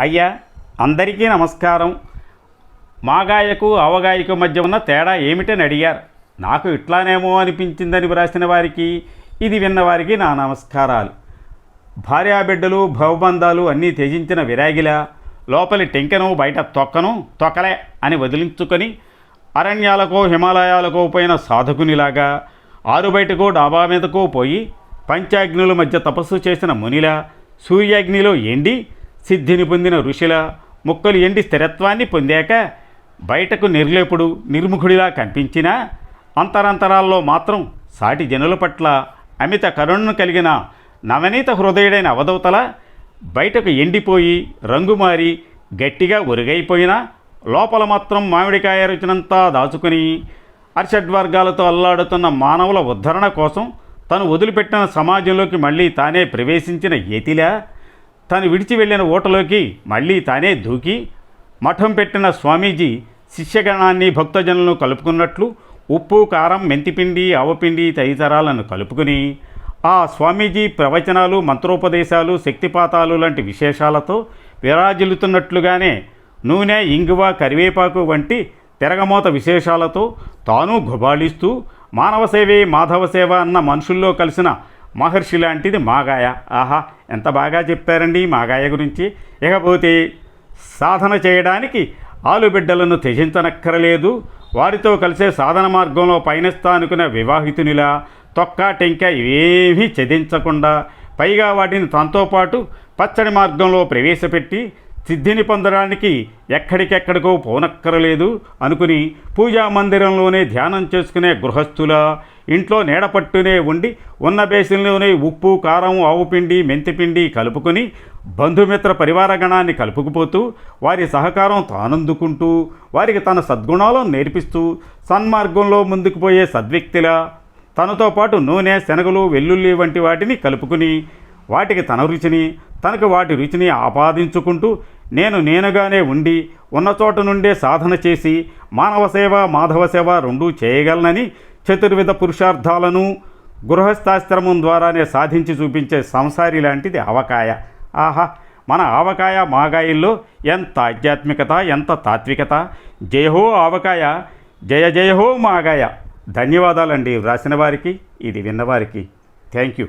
అయ్యా అందరికీ నమస్కారం. మాగాయకు అవగాయకు మధ్య ఉన్న తేడా ఏమిటని అడిగారు. నాకు ఇట్లానేమో అనిపించిందని వ్రాసిన వారికి ఇది విన్నవారికి నా నమస్కారాలు. భార్యాబిడ్డలు భవబంధాలు అన్నీ త్యజించిన విరాగిలా లోపలి టెంకెను బయట తొక్కను తొక్కలే అని వదిలించుకొని అరణ్యాలకో హిమాలయాలకో పోయిన సాధకునిలాగా ఆరుబయటకో డాబా మీదకో పోయి పంచాగ్నుల మధ్య తపస్సు చేసిన మునిలా సూర్యాగ్నిలో ఎండి సిద్ధిని పొందిన ఋషుల ముక్కలు ఎండి స్థిరత్వాన్ని పొందాక బయటకు నిర్లేపుడు నిర్ముఖుడిలా కనిపించినా అంతరంతరాల్లో మాత్రం సాటి జనుల పట్ల అమిత కరుణను కలిగిన నవనీత హృదయుడైన అవధవతల బయటకు ఎండిపోయి రంగు మారి గట్టిగా ఒరుగైపోయినా లోపల మాత్రం మామిడికాయ రుచినంతా దాచుకుని అర్షడ్వర్గాలతో అల్లాడుతున్న మానవుల ఉద్ధరణ కోసం తను వదిలిపెట్టిన సమాజంలోకి మళ్ళీ తానే ప్రవేశించిన యతిలా తను విడిచి వెళ్ళిన ఓటలోకి మళ్ళీ తానే దూకి మఠం పెట్టిన స్వామీజీ శిష్యగణాన్ని భక్తజనులను కలుపుకున్నట్లు ఉప్పు కారం మెంతిపిండి ఆవపిండి తదితరాలను కలుపుకుని ఆ స్వామీజీ ప్రవచనాలు మంత్రోపదేశాలు శక్తిపాతాలు లాంటి విశేషాలతో విరాజిల్లుతున్నట్లుగానే నూనె ఇంగువ కరివేపాకు వంటి తిరగమోత విశేషాలతో తాను గుబాళిస్తూ మానవ సేవే మాధవ సేవ అన్న మనుషుల్లో కలిసిన మహర్షి లాంటిది మాగాయ. ఆహా ఎంత బాగా చెప్పారండి మాగాయ గురించి. ఇకపోతే సాధన చేయడానికి ఆలుబిడ్డలను త్యజించనక్కరలేదు. వారితో కలిసే సాధన మార్గంలో పయనిస్తా అనుకునే వివాహితునిలా తొక్క టెంక ఇవేమీ ఛేదించకుండా పైగా వాటిని తనతో పాటు పచ్చడి మార్గంలో ప్రవేశపెట్టి సిద్ధిని పొందడానికి ఎక్కడికెక్కడికో పోనక్కరలేదు అనుకుని పూజా మందిరంలోనే ధ్యానం చేసుకునే గృహస్థుల ఇంట్లో నీడపట్టునే ఉండి ఉన్న బేసిన్లోనే ఉప్పు కారం ఆవుపిండి మెంతిపిండి కలుపుకొని బంధుమిత్ర పరివార గణాన్ని కలుపుకుపోతూ వారి సహకారం తానందుకుంటూ వారికి తన సద్గుణాలను నేర్పిస్తూ సన్మార్గంలో ముందుకు పోయే సద్వ్యక్తిలా తనతో పాటు నూనె శనగలు వెల్లుల్లి వంటి వాటిని కలుపుకుని వాటికి తన రుచిని తనకు వాటి రుచిని ఆపాదించుకుంటూ నేను నేనుగానే ఉండి ఉన్న చోట నుండే సాధన చేసి మానవ సేవ మాధవ సేవ రెండూ చేయగలనని చతుర్విధ పురుషార్థాలను గృహస్థాశ్రమం ద్వారానే సాధించి చూపించే సంసారి లాంటిది ఆవకాయ. ఆహా మన ఆవకాయ మాగాయిల్లో ఎంత ఆధ్యాత్మికత ఎంత తాత్వికత. జయహో ఆవకాయ జయ జయహో మాగాయ. ధన్యవాదాలండి వ్రాసిన వారికి ఇది విన్నవారికి థ్యాంక్ యూ.